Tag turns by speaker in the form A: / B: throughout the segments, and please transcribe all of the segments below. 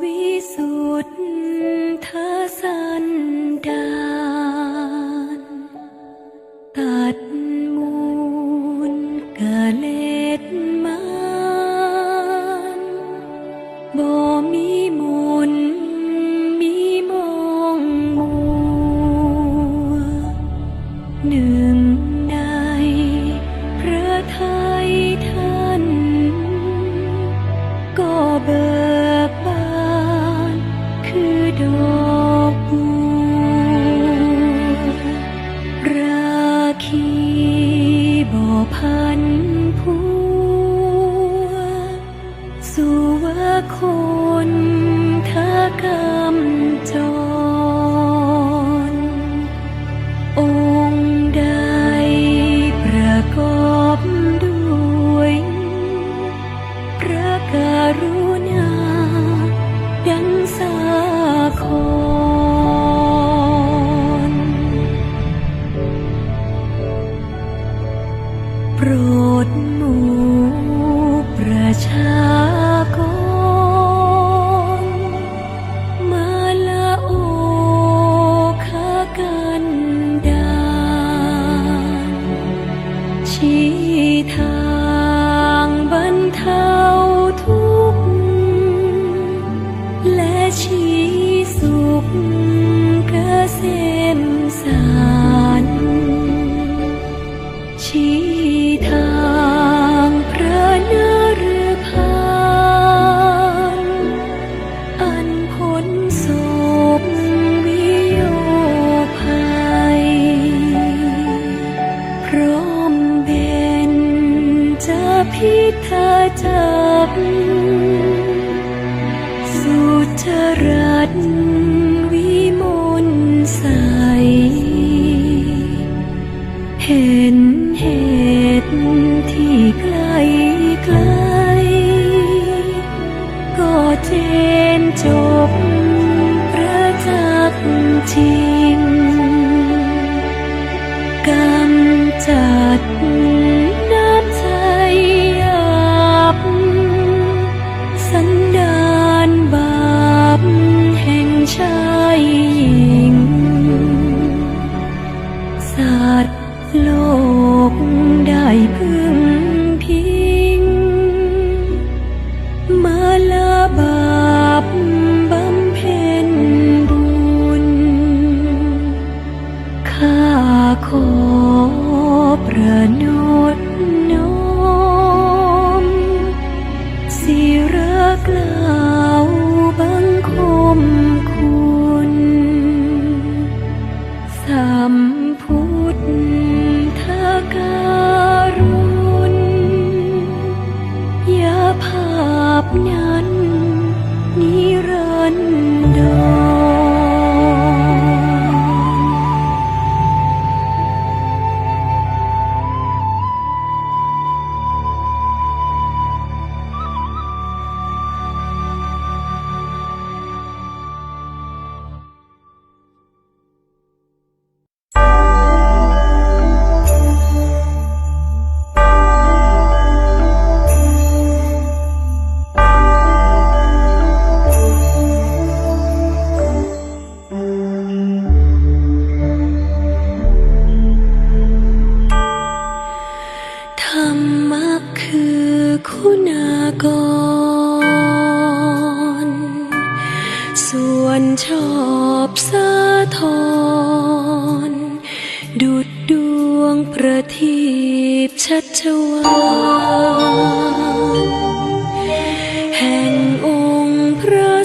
A: วิสุทธะสันดานตัดมูลกะเล็ดมานบ่มีมูลมีมองมัวหนึ่งในพระไทยท่านก็เบิ do ที่เธอจับสุจริต ขอประนุ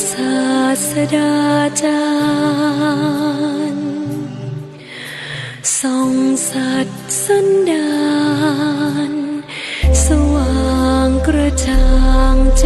A: ศาสดาจารย์ทรงสัตว์สันดาน สว่างกระจ่างใจ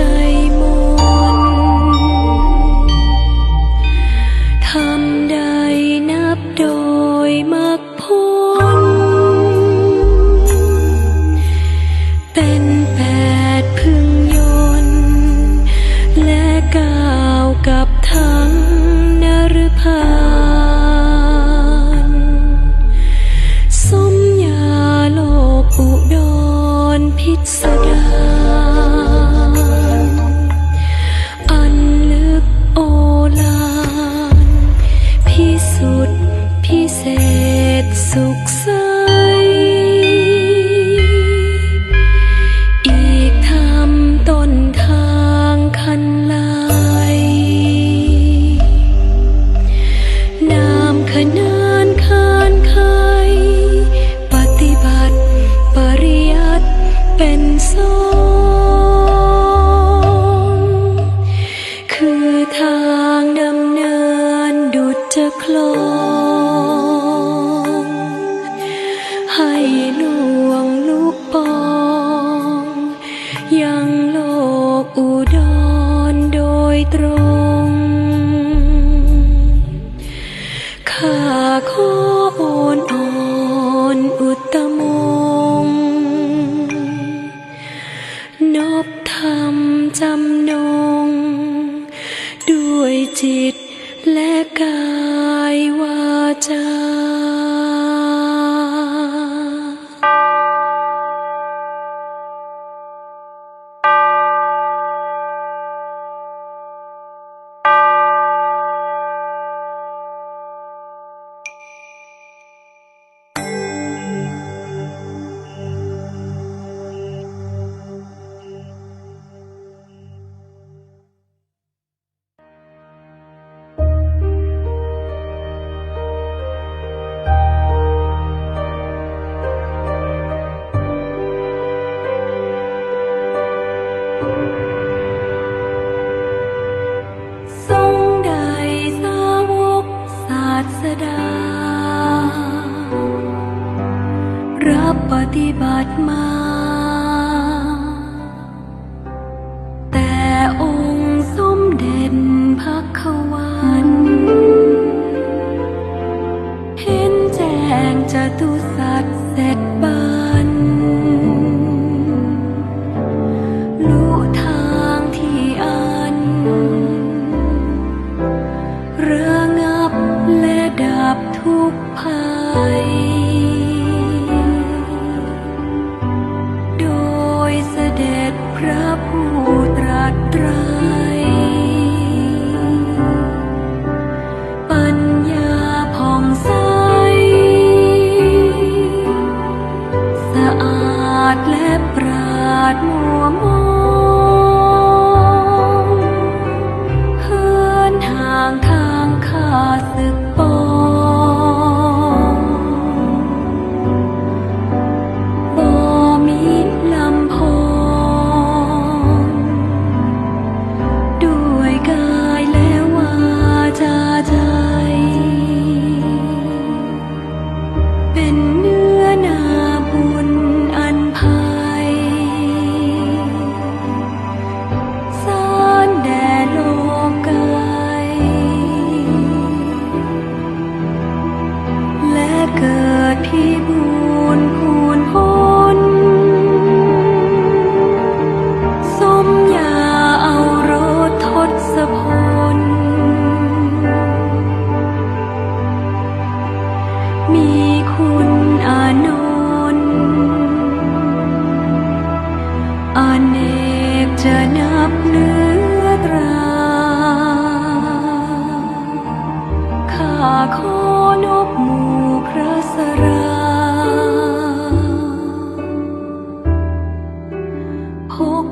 A: พก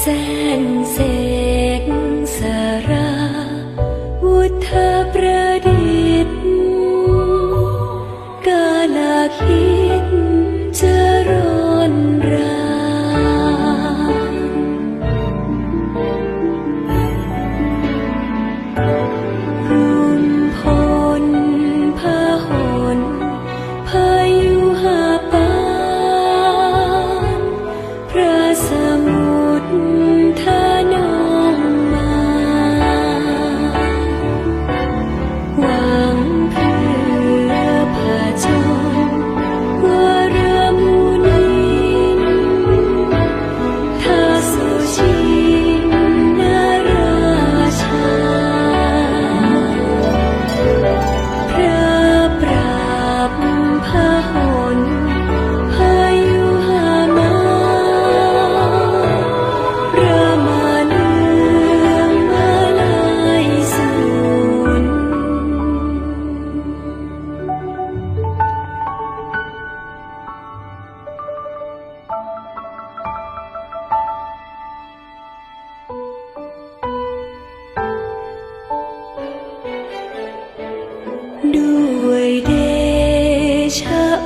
A: แสนเสก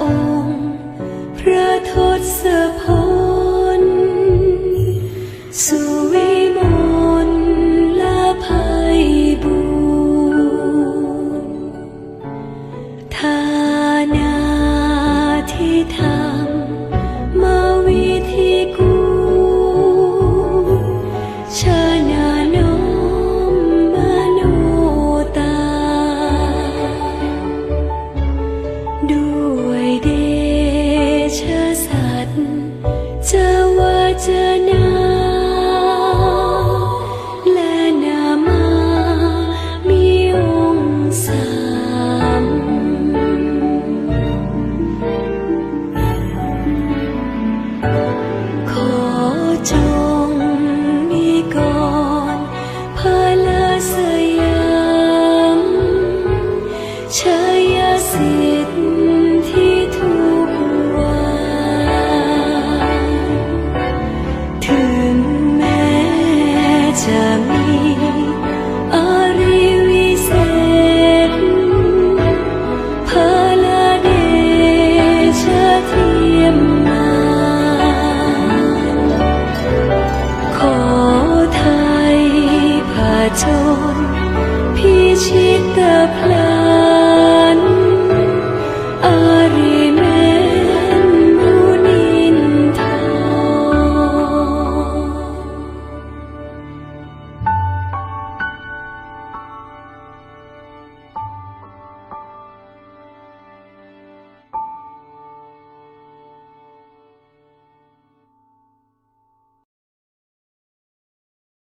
A: องค์ พระทศ พิชิตเพลิ